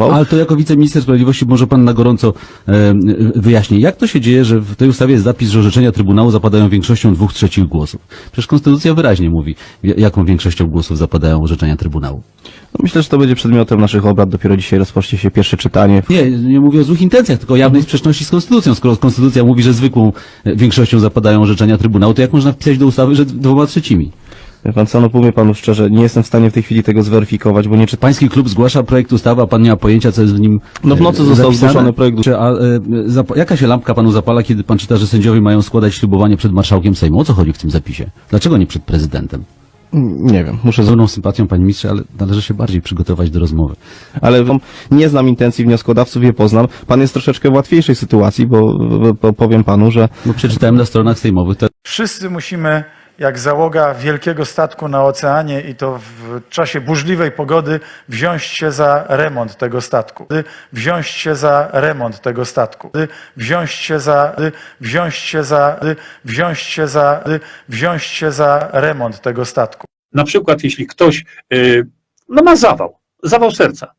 Ale to jako wiceminister sprawiedliwości może pan na gorąco e, wyjaśni, jak to się dzieje, że w tej ustawie jest zapis, że orzeczenia Trybunału zapadają większością dwóch trzecich głosów. Przecież Konstytucja wyraźnie mówi, jaką większością głosów zapadają orzeczenia Trybunału. No, myślę, że to będzie przedmiotem naszych obrad. Dopiero dzisiaj rozpocznie się pierwsze czytanie. Nie, nie mówię o złych intencjach, tylko o jawnej sprzeczności z Konstytucją. Skoro Konstytucja mówi, że zwykłą e, większością zapadają orzeczenia Trybunału, to jak można wpisać do ustawy, że dwoma trzecimi? Wie pan co, no powiem panu szczerze, nie jestem w stanie w tej chwili tego zweryfikować, bo nie czytam. Pański klub zgłasza projekt ustawy, a pan nie ma pojęcia, co jest w nim No w nocy e, został zapisane? zgłoszony projekt Czy, a, e, zap- jaka się lampka panu zapala, kiedy pan czyta, że sędziowie mają składać ślubowanie przed marszałkiem Sejmu? O co chodzi w tym zapisie? Dlaczego nie przed prezydentem? Nie wiem, muszę Z pełną sympatią, panie ministrze, ale należy się bardziej przygotować do rozmowy. ale wam- nie znam intencji wnioskodawców, je poznam. Pan jest troszeczkę w łatwiejszej sytuacji, bo, bo, bo powiem panu, że Bo przeczytałem na stronach sejmowych, to Wszyscy musimy, jak załoga wielkiego statku na oceanie i to w czasie burzliwej pogody, wziąć się za remont tego statku. Wziąć się za remont tego statku. Wziąć się za, wziąć się za, wziąć się za, wziąć się za remont tego statku. Na przykład, jeśli ktoś y, no ma zawał, zawał serca,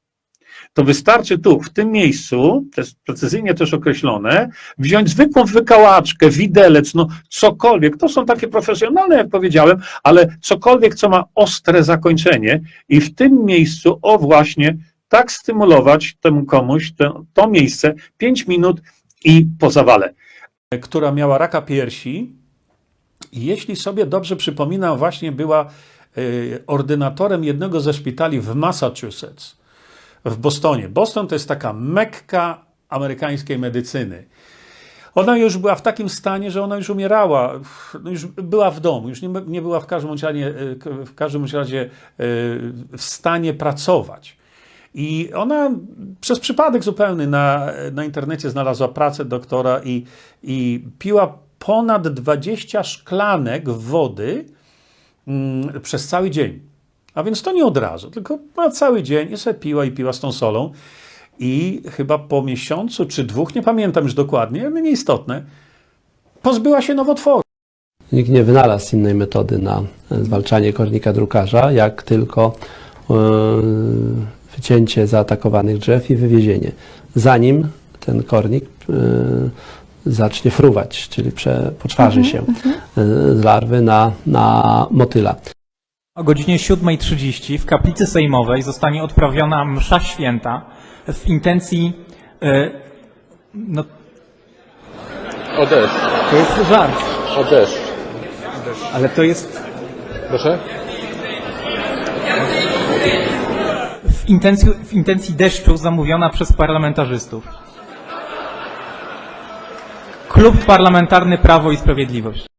to wystarczy tu, w tym miejscu, to jest precyzyjnie też określone, wziąć zwykłą wykałaczkę, widelec, no cokolwiek. To są takie profesjonalne, jak powiedziałem, ale cokolwiek, co ma ostre zakończenie i w tym miejscu, o właśnie, tak stymulować temu komuś to, to miejsce 5 minut i po zawale. Która miała raka piersi, jeśli sobie dobrze przypominam, właśnie była y, ordynatorem jednego ze szpitali w Massachusetts, w Bostonie. Boston to jest taka mekka amerykańskiej medycyny. Ona już była w takim stanie, że ona już umierała, no już była w domu, już nie, nie była w każdym razie, w każdym razie y, w stanie pracować. I ona przez przypadek zupełny na, na internecie znalazła pracę doktora i, i piła ponad 20 szklanek wody mm, przez cały dzień. A więc to nie od razu, tylko na cały dzień i sobie piła i piła z tą solą. I chyba po miesiącu czy dwóch, nie pamiętam już dokładnie, ale nieistotne, pozbyła się nowotworu. Nikt nie wynalazł innej metody na zwalczanie kornika drukarza, jak tylko e, wycięcie zaatakowanych drzew i wywiezienie. Zanim ten kornik e, zacznie fruwać, czyli prze, poczwarzy się e, z larwy na, na motyla. O godzinie 7.30 w kaplicy sejmowej zostanie odprawiona msza święta w intencji. E, no, O deszcz, to jest żart, o deszcz. ale to jest Proszę? w intencji, w intencji deszczu zamówiona przez parlamentarzystów. Klub Parlamentarny Prawo i Sprawiedliwość.